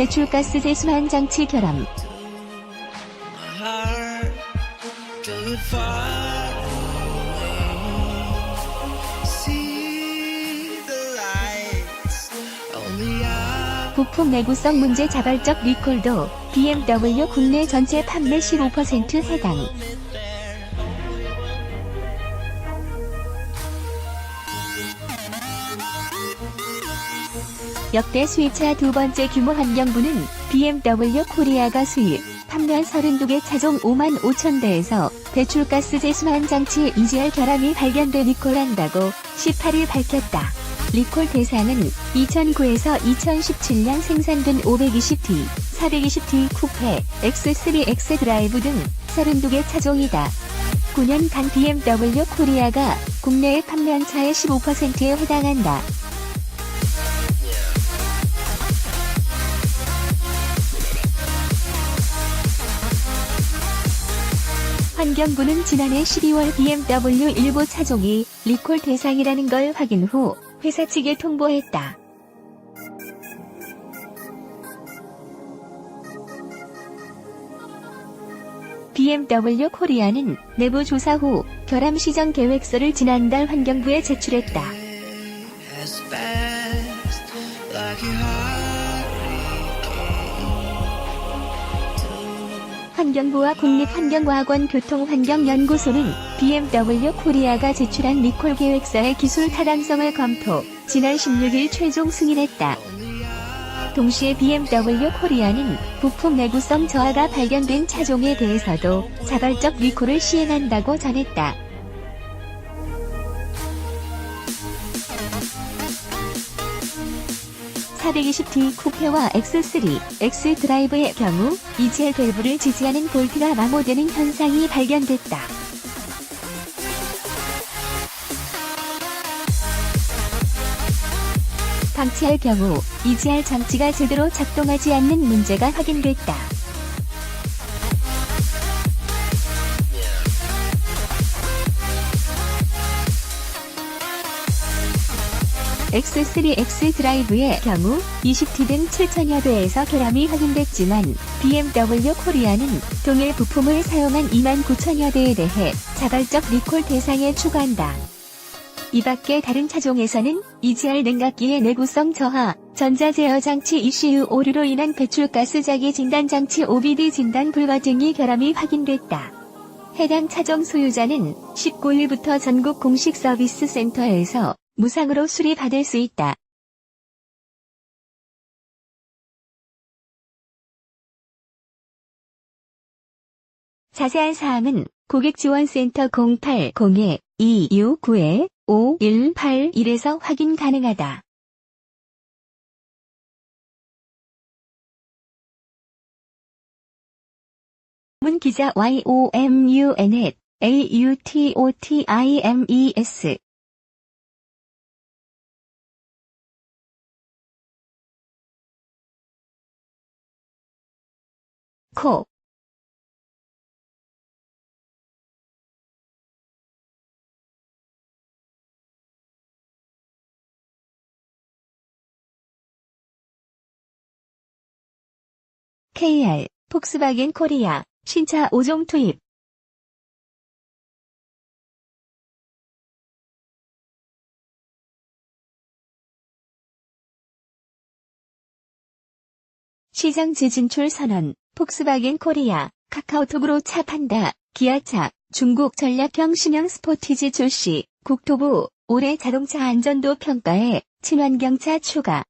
배출가스 제수한 장치 결함. 부품 내구성 문제 자발적 리콜도 BMW 국내 전체 판매 15% 해당. 역대 수입차 두 번째 규모 환경부는 BMW 코리아가 수입, 판매한 32개 차종 5만 5천 대에서 배출가스 제수한 장치 EGR 결함이 발견돼 리콜한다고 18일 밝혔다. 리콜 대상은 2009에서 2017년 생산된 520D, 420D 쿠페, X3X 드라이브 등 32개 차종이다. 9년간 BMW 코리아가 국내에 판매한 차의 15%에 해당한다. 환경부는 지난해 12월 BMW 일부 차종이 리콜 대상이라는 걸 확인 후 회사 측에 통보했다. BMW 코리아는 내부 조사 후 결함 시정 계획서를 지난달 환경부에 제출했다. 환경부와 국립환경과학원 교통환경연구소는 BMW 코리아가 제출한 리콜 계획서의 기술 타당성을 검토, 지난 16일 최종 승인했다. 동시에 BMW 코리아는 부품 내구성 저하가 발견된 차종에 대해서도 자발적 리콜을 시행한다고 전했다. (420T) 쿠페와 X3, X 드라이브의 경우 EGR 밸브를 지지하는 볼트가 마모되는 현상이 발견됐다. 방치할 경우 EGR 장치가 제대로 작동하지 않는 문제가 확인됐다. X3X 드라이브의 경우 20T 등 7천여 대에서 결함이 확인됐지만 BMW 코리아는 동일 부품을 사용한 2만 9천여 대에 대해 자발적 리콜 대상에 추가한다. 이 밖에 다른 차종에서는 EGR 냉각기의 내구성 저하, 전자제어 장치 ECU 오류로 인한 배출가스 자기 진단 장치 OBD 진단 불가 등이 결함이 확인됐다. 해당 차종 소유자는 19일부터 전국 공식 서비스 센터에서 무상으로 수리받을 수 있다. 자세한 사항은 고객지원센터 0802-269-5181에서 확인 가능하다. 문 기자 YOMUNET AUTOTIMES 코. KR 폭스바겐 코리아 신차 5종 투입. 시장 재진출 선언 폭스바겐 코리아 카카오톡으로 차 판다 기아차 중국 전략형 신형 스포티지 출시 국토부 올해 자동차 안전도 평가에 친환경차 추가